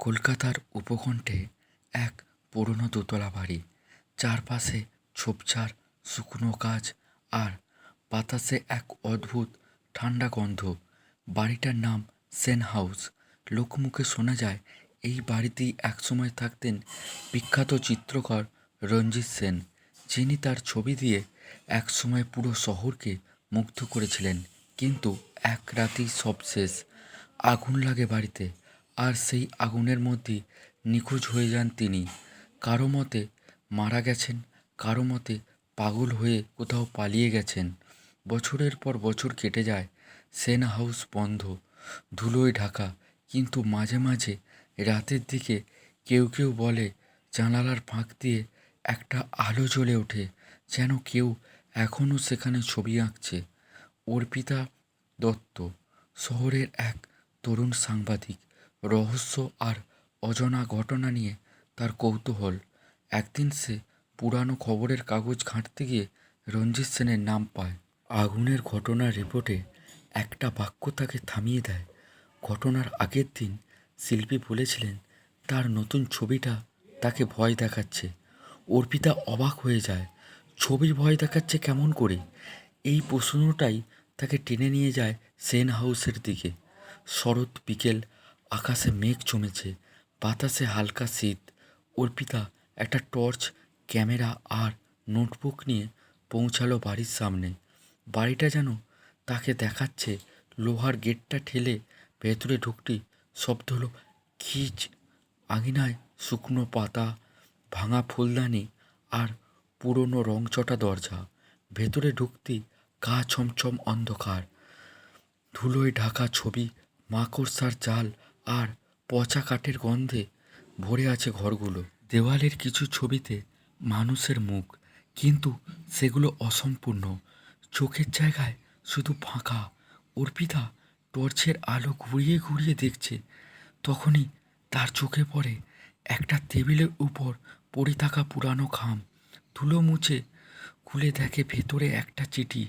কলকাতার উপকণ্ঠে এক পুরনো দোতলা বাড়ি, চারপাশে ঝোপঝাড় শুকনো গাছ আর বাতাসে এক অদ্ভুত ঠান্ডা গন্ধ। বাড়িটার নাম সেন হাউস। লোকমুখে শোনা যায়, এই বাড়িতেই একসময় থাকতেন বিখ্যাত চিত্রকর রঞ্জিত সেন, যিনি তার ছবি দিয়ে একসময় পুরো শহরকে মুগ্ধ করেছিলেন। কিন্তু এক রাতেই সব শেষ। আগুন লাগে বাড়িতে। আর সেই আগুনের মধ্যেই নিখোঁজ হয়ে যান তিনি। কারও মতে মারা গেছেন, কারও মতে পাগল হয়ে কোথাও পালিয়ে গেছেন। বছরের পর বছর কেটে যায়, সেন হাউস বন্ধ, ধুলোয় ঢাকা। কিন্তু মাঝে মাঝে রাতের দিকে কেউ কেউ বলে, জানালার ফাঁক দিয়ে একটা আলো জ্বলে ওঠে, যেন কেউ এখনও সেখানে ছবি আঁকছে। অর্পিতা দত্ত, শহরের এক তরুণ সাংবাদিক। রহস্য আর অজানা ঘটনা নিয়ে তার কৌতূহল। একদিন সে পুরানো খবরের কাগজ ঘাঁটতে গিয়ে রঞ্জিত সেনের নাম পায়। আগুনের ঘটনার রিপোর্টে একটা বাক্য তাকে থামিয়ে দেয়। ঘটনার আগের দিন শিল্পী বলেছিলেন, তার নতুন ছবিটা তাকে ভয় দেখাচ্ছে। অর্পিতা অবাক হয়ে যায় ছবি ভয় দেখাচ্ছে কেমন করে? এই প্রশ্নটাই তাকে টেনে নিয়ে যায় সেন হাউসের দিকে। শরৎ বিকেল আকাশে মেঘ জমেছে, বাতাসে হালকা শীত। অর্পিতা, একটা টর্চ, ক্যামেরা আর নোটবুক নিয়ে পৌঁছালো বাড়ির সামনে। বাড়িটা যেন তাকে দেখাচ্ছে, লোহার গেটটা ঠেলে ভেতরে ঢুকটি শব্দ হলো, খিচ, আঙিনায় শুকনো পাতা, ভাঙা ফুলদানি আর পুরনো রংচটা দরজা। ভেতরে ঢুকতি গা ছমছম অন্ধকার। ধুলোয় ঢাকা ছবি, মাকড়সার জাল আর পচা কাঠের গন্ধে ভরে আছে ঘরগুলো। দেওয়ালের কিছু ছবিতে মানুষের মুখ, কিন্তু সেগুলো অসম্পূর্ণ। চোখের জায়গায় শুধু ফাঁকা। অর্পিতা টর্চের আলো ঘুরিয়ে ঘুরিয়ে দেখছে। তখনই তার চোখে পড়ে একটা টেবিলের উপর পড়ে থাকা পুরানো খাম। ধুলো মুছে খুলে দেখে ভেতরে একটা চিঠি।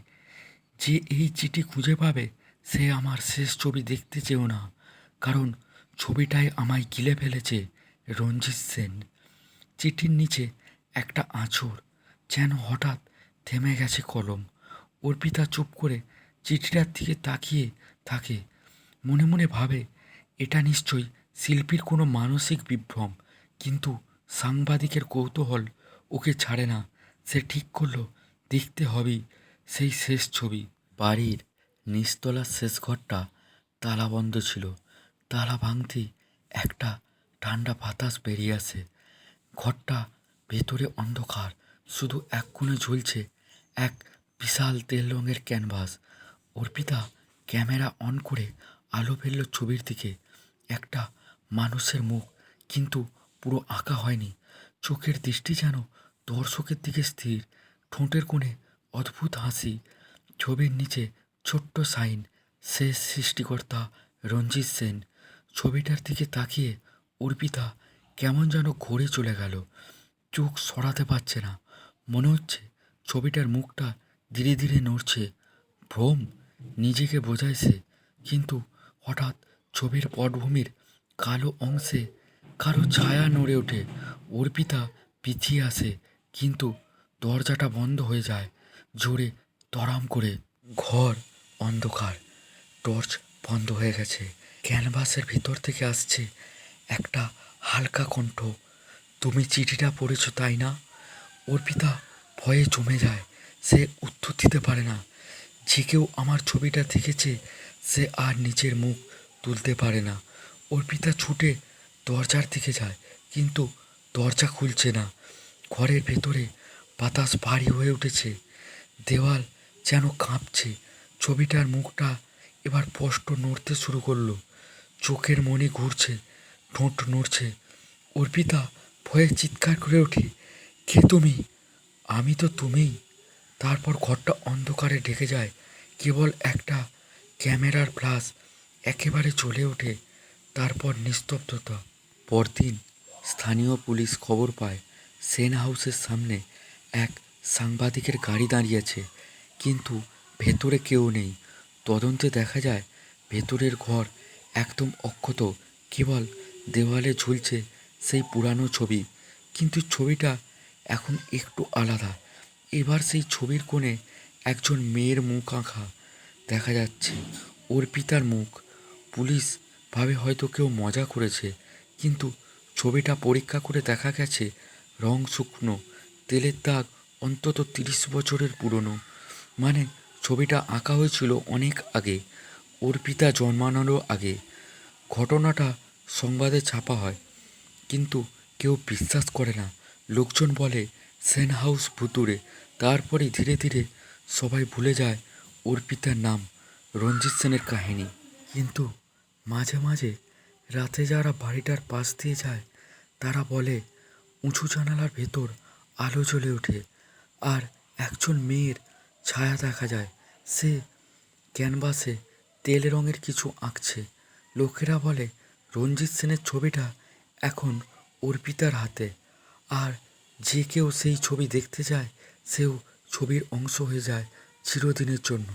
যে এই চিঠি খুঁজে পাবে, সে আমার শেষ ছবি দেখতে চেও না। কারণ ছবিটায় আমায় গিলে ফেলেছে রঞ্জিত সেন। চিঠির নিচে একটা আঁচড়, যেন হঠাৎ থেমে গেছে কলম। অর্পিতা চুপ করে চিঠিটার দিকে তাকিয়ে থাকে। মনে মনে ভাবে, এটা নিশ্চয়ই শিল্পীর কোনো মানসিক বিভ্রম, কিন্তু সাংবাদিকের কৌতূহল ওকে ছাড়ে না। সে ঠিক করল, দেখতে হবেই সেই শেষ ছবি। বাড়ির নিচতলার শেষ ঘরটা তালাবন্ধ ছিল। তালা ভাঙতেই একটা ঠান্ডা বাতাস বেরিয়ে আসে। ঘরটা ভেতরে অন্ধকার, শুধু এক কোণে ঝুলছে এক বিশাল তেল রঙের ক্যানভাস। অর্পিতা ক্যামেরা অন করে আলো ফেলল ছবির দিকে। একটা মানুষের মুখ, কিন্তু পুরো আঁকা হয়নি। চোখের দৃষ্টি যেন দর্শকের দিকে স্থির, ঠোঁটের কোণে অদ্ভুত হাসি। ছবির নিচে ছোট্ট সাইন, শেষ সৃষ্টিকর্তা রঞ্জিত সেন। ছবিটার দিকে তাকিয়ে অর্পিতা কেমন যেন ঘুরে চলে গেল। চোখ সরাতে পারছে না। মনে হচ্ছে ছবিটার মুখটা ধীরে ধীরে নড়ছে। ভ্রম নিজেকে বোঝায় সে কিন্তু হঠাৎ ছবির পটভূমির কালো অংশে কারও ছায়া নড়ে ওঠে। অর্পিতা পিছিয়ে আসে, কিন্তু দরজাটা বন্ধ হয়ে যায় জোরে তরাম করে। ঘর অন্ধকার, টর্চ বন্ধ হয়ে গেছে। ক্যানভাসের ভিতর থেকে আসছে? একটা হালকা কণ্ঠ। তুমি চিঠিটা পড়েছ, তাই না? অর্পিতা ভয়ে জমে যায়। সে উত্তর দিতে পারে না। যে কেউ আমার ছবিটা দেখেছে, সে আর নিচের মুখ তুলতে পারে না। অর্পিতা ছুটে দরজার দিকে যায়, কিন্তু দরজা খুলছে না। ঘরের ভেতরে বাতাস ভারী হয়ে উঠেছে। দেওয়াল যেন কাঁপছে। ছবিটার মুখটা এবার স্পষ্ট নড়তে শুরু করল। চোখের মনে ঘুরছে, ঠোঁট নড়ছে। অর্পিতা ভয়ে চিৎকার করে ওঠে, কে তুমি? আমি তো তুমিই। তারপর ঘরটা অন্ধকারে ঢেকে যায়, কেবল একটা ক্যামেরার ফ্লাশ একেবারে চলে ওঠে, তারপর নিস্তব্ধতা। পরদিন স্থানীয় পুলিশ খবর পায়, সেন হাউসের সামনে এক সাংবাদিকের গাড়ি দাঁড়িয়েছে, কিন্তু ভেতরে কেউ নেই। তদন্তে দেখা যায়, ভেতরের ঘর একদম অক্ষত, কেবল দেওয়ালে ঝুলছে সেই পুরানো ছবি। কিন্তু ছবিটা এখন একটু আলাদা। এবার সেই ছবির কোণে একজন মেয়ের মুখ আঁকা দেখা যাচ্ছে। অর্পিতার মুখ। পুলিশ ভাবে হয়তো কেউ মজা করেছে, কিন্তু ছবিটা পরীক্ষা করে দেখা গেছে রং শুকনো, তেলের দাগ অন্তত তিরিশ বছরের পুরনো। মানে ছবিটা আঁকা হয়েছিল অনেক আগে। অর্পিতা জন্মানোরও আগে ঘটনাটা সংবাদে ছাপা হয়। কিন্তু কেউ বিশ্বাস করে না। লোকজন বলে, সেন হাউস ভুতুরে তারপরে ধীরে ধীরে সবাই ভুলে যায় অর্পিতার নাম, রঞ্জিত সেনের কাহিনী। কিন্তু মাঝে মাঝে রাতে যারা বাড়িটার পাশ দিয়ে যায়, তারা বলে, উঁচু জানালার ভেতর আলো জ্বলে ওঠে। আর একজন মেয়ের ছায়া দেখা যায়। সে ক্যানভাসে তেল রঙের কিছু আঁকছে। লোকেরা বলে, রঞ্জিত সেনের ছবিটা এখন অর্পিতার হাতে। আর যে কেউ সেই ছবি দেখতে যায়, সেও ছবির অংশ হয়ে যায় চিরদিনের জন্য।